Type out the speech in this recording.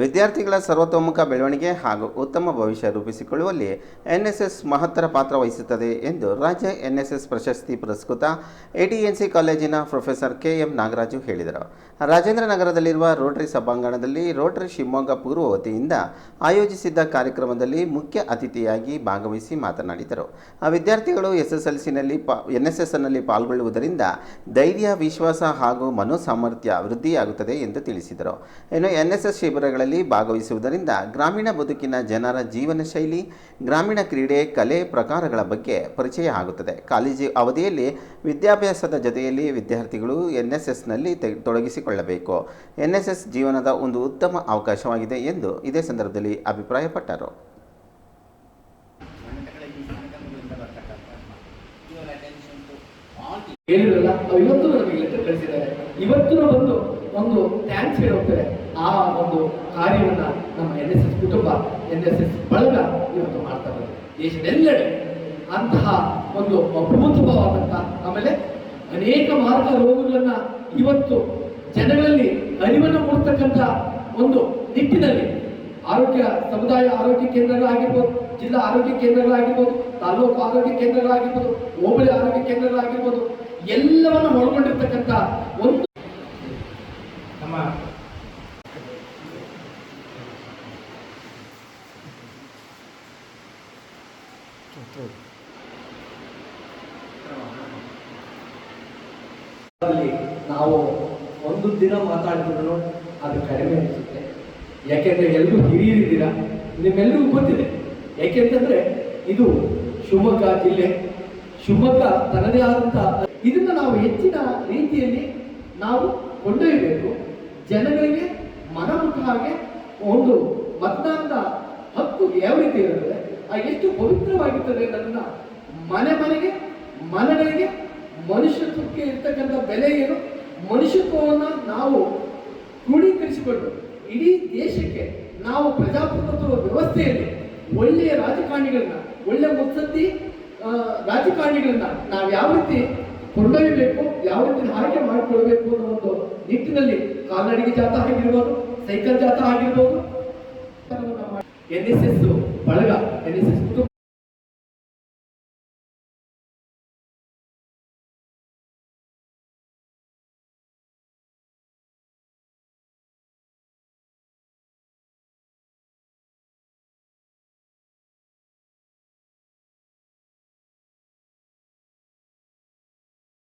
ವಿದ್ಯಾರ್ಥಿಗಳ ಸರ್ವತೋಮುಖ ಬೆಳವಣಿಗೆ ಹಾಗೂ ಉತ್ತಮ ಭವಿಷ್ಯ ರೂಪಿಸಿಕೊಳ್ಳುವಲ್ಲಿ ಎನ್ಎಸ್ಎಸ್ ಮಹತ್ತರ ಪಾತ್ರ ವಹಿಸುತ್ತದೆ ಎಂದು ರಾಜ್ಯ ಎನ್ಎಸ್ಎಸ್ ಪ್ರಶಸ್ತಿ ಪುರಸ್ಕೃತ ಎಟಿಎನ್ಸಿ ಕಾಲೇಜಿನ ಪ್ರೊಫೆಸರ್ ಕೆ ಎಂ ನಾಗರಾಜು ಹೇಳಿದರು. ರಾಜೇಂದ್ರ ನಗರದಲ್ಲಿರುವ ರೋಟರಿ ಸಭಾಂಗಣದಲ್ಲಿ ರೋಟರಿ ಶಿವಮೊಗ್ಗ ಪೂರ್ವ ವತಿಯಿಂದ ಆಯೋಜಿಸಿದ್ದ ಕಾರ್ಯಕ್ರಮದಲ್ಲಿ ಮುಖ್ಯ ಅತಿಥಿಯಾಗಿ ಭಾಗವಹಿಸಿ ಮಾತನಾಡಿದರು. ವಿದ್ಯಾರ್ಥಿಗಳು ಎಸ್ಎಸ್ಎಲ್ಸಿನಲ್ಲಿ ಪಾ, ಎನ್ಎಸ್ಎಸ್ನಲ್ಲಿ ಪಾಲ್ಗೊಳ್ಳುವುದರಿಂದ ಧೈರ್ಯ, ವಿಶ್ವಾಸ ಹಾಗೂ ಮನೋಸಾಮರ್ಥ್ಯ ವೃದ್ಧಿಯಾಗುತ್ತದೆ ಎಂದು ತಿಳಿಸಿದರು. ಇನ್ನು ಎನ್ಎಸ್ಎಸ್ ಶಿಬಿರಗಳಲ್ಲಿ ಭಾಗವಹಿಸುವುದರಿಂದ ಗ್ರಾಮೀಣ ಬದುಕಿನ ಜನರ ಜೀವನ ಶೈಲಿ, ಗ್ರಾಮೀಣ ಕ್ರೀಡೆ, ಕಲೆ, ಪ್ರಕಾರಗಳ ಬಗ್ಗೆ ಪರಿಚಯ ಆಗುತ್ತದೆ. ಕಾಲೇಜು ಅವಧಿಯಲ್ಲಿ ವಿದ್ಯಾಭ್ಯಾಸದ ಜೊತೆಯಲ್ಲಿ ವಿದ್ಯಾರ್ಥಿಗಳು ಎನ್ ಎಸ್ ಎಸ್ನಲ್ಲಿ ತೊಡಗಿಸಿಕೊಳ್ಳಬೇಕು. ಎನ್ ಎಸ್ ಎಸ್ ಜೀವನದ ಒಂದು ಉತ್ತಮ ಅವಕಾಶವಾಗಿದೆ ಎಂದು ಇದೇ ಸಂದರ್ಭದಲ್ಲಿ ಅಭಿಪ್ರಾಯಪಟ್ಟರು. ಇವತ್ತು ನಮಗೆ ಲೆಟರ್ ಕಳಿಸಿದ್ದಾರೆ. ಇವತ್ತು ಬಂದು ಒಂದು ಥ್ಯಾಂಕ್ಸ್ ಹೇಳಿ ಹೋಗ್ತಾರೆ ಆ ಕಾರ್ಯವನ್ನ ನಮ್ಮ ಎನ್ ಎಸ್ ಎಸ್ ಕುಟುಂಬ ಎನ್ ಎಸ್ ಎಸ್ ಬಳಗ ಇವತ್ತು ಮಾಡ್ತಾ ಇದ್ದಾರೆ ದೇಶದೆಲ್ಲೆಡೆ ಅಂತಹ ಒಂದು ಅಭೂತವಾದಂತಹ ಆಮೇಲೆ ಅನೇಕ ಮಾರಕ ರೋಗಗಳನ್ನ ಇವತ್ತು ಜನಗಳಲ್ಲಿ ಅರಿವನ್ನು ಮೂಡ್ತಕ್ಕಂಥ ಒಂದು ನಿಟ್ಟಿನಲ್ಲಿ ಆರೋಗ್ಯ ಸಮುದಾಯ ಆರೋಗ್ಯ ಕೇಂದ್ರಗಳಾಗಿರ್ಬೋದು, ಜಿಲ್ಲಾ ಆರೋಗ್ಯ ಕೇಂದ್ರಗಳಾಗಿರ್ಬೋದು, ತಾಲೂಕು ಆರೋಗ್ಯ ಕೇಂದ್ರಗಳಾಗಿರ್ಬೋದು, ಹೋಬಳಿ ಆರೋಗ್ಯ ಕೇಂದ್ರಗಳಾಗಿರ್ಬೋದು, ಎಲ್ಲವನ್ನು ಒಳಗೊಂಡಿರ್ತಕ್ಕಂಥ ಒಂದು ನಮ್ಮ ಅಲ್ಲಿ ನಾವು ಒಂದು ದಿನ ಮಾತಾಡಿದ್ರು ಅದು ಕಡಿಮೆ ಅನಿಸುತ್ತೆ. ಯಾಕೆಂದ್ರೆ ಎಲ್ಲರೂ ಹಿರಿಯರಿದ್ದೀರಾ ನಿಮ್ಮೆಲ್ಲರಿಗೂ ಗೊತ್ತಿದೆ. ಯಾಕೆಂತಂದ್ರೆ ಇದು ಶಿವಮೊಗ್ಗ ಜಿಲ್ಲೆ. ಶಿವಮೊಗ್ಗ ತನ್ನದೇ ಆದಂತ ಇದನ್ನ ನಾವು ಹೆಚ್ಚಿನ ರೀತಿಯಲ್ಲಿ ನಾವು ಕೊಂಡೊಯ್ಯಬೇಕು. ಜನಗಳಿಗೆ ಮನಮುಟ್ಟ ಹಾಗೆ ಒಂದು ಮತದಾನದ ಹಕ್ಕು ಯಾವ ರೀತಿ ಇರುತ್ತದೆ ಆ ಎಷ್ಟು ಪವಿತ್ರವಾಗಿರ್ತದೆ ಅನ್ನೋದನ್ನ ಮನೆ ಮನೆಗೆ, ಮನೆಗಳಿಗೆ, ಮನುಷ್ಯತ್ವಕ್ಕೆ ಇರ್ತಕ್ಕಂಥ ಬೆಲೆ ಏನು? ಮನುಷ್ಯತ್ವವನ್ನು ನಾವು ಕ್ರೋಢೀಕರಿಸಿಕೊಂಡು ಇಡೀ ದೇಶಕ್ಕೆ ನಾವು ಪ್ರಜಾಪ್ರಭುತ್ವ ವ್ಯವಸ್ಥೆಯಲ್ಲಿ ಒಳ್ಳೆಯ ರಾಜಕಾರಣಿಗಳನ್ನ ಒಳ್ಳೆಯ ಮುತ್ಸದ್ದಿ ರಾಜಕಾರಣಿಗಳನ್ನ ನಾವು ಯಾವ ರೀತಿ ಕೊಂಡೊಯ್ಯಬೇಕು, ಯಾವ ರೀತಿ ಆಯ್ಕೆ ಮಾಡಿಕೊಳ್ಬೇಕು ಅನ್ನೋ ಒಂದು ನಿಟ್ಟಿನಲ್ಲಿ ಕಾಲ್ನಡಿಗೆ ಜಾಥಾ ಆಗಿರ್ಬೋದು, ಸೈಕಲ್ ಜಾಥಾ ಆಗಿರ್ಬೋದು ಎನ್ ಎಸ್ ಎಸ್